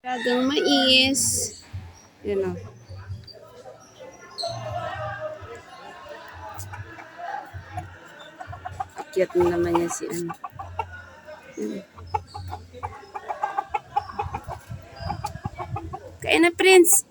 Dagang mais. Yan o. Akyat na naman niya si ano. Yan. Na, Prince.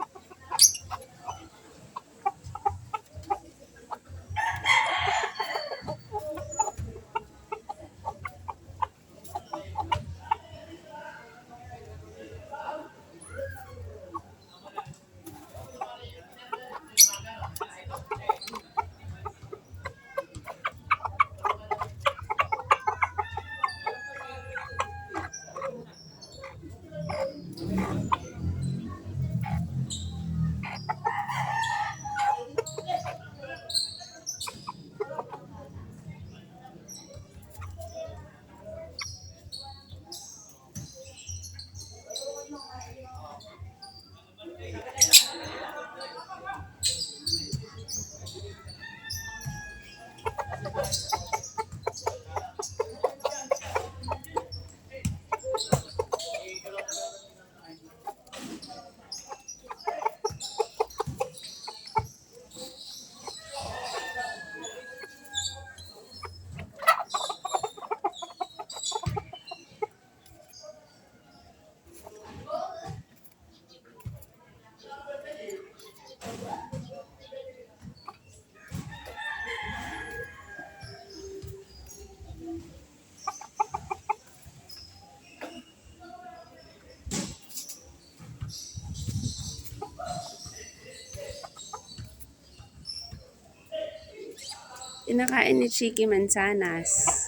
Kinakain ni Chiki mansanas.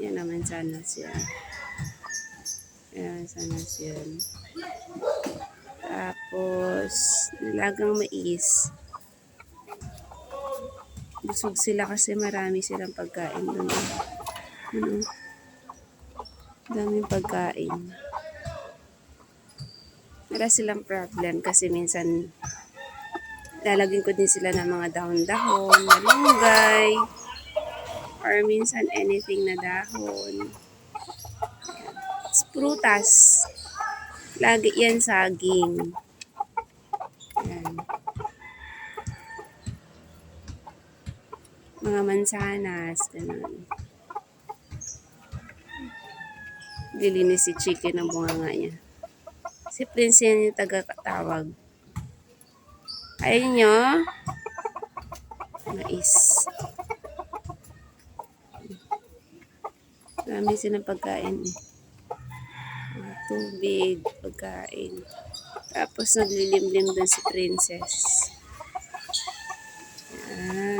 Yan na mansanas yan. Yan, mansanas yan. Tapos, nilagang mais. Busog sila kasi marami silang pagkain doon. Ano? Daming pagkain. Wala silang problem kasi minsan lalagyan ko din sila ng mga dahon-dahon, malunggay, or minsan anything na dahon. Tapos Prutas. Lagi yan saging. Ayan. Mga mansanas, ganun. Dilinis si Chiki ng bunganga niya. Si Prince yan yung taga-katawag. Ayan nyo. Mais. Marami silang pagkain eh. Tubig, pagkain. Tapos naglilimlim doon si Princess. Ayan.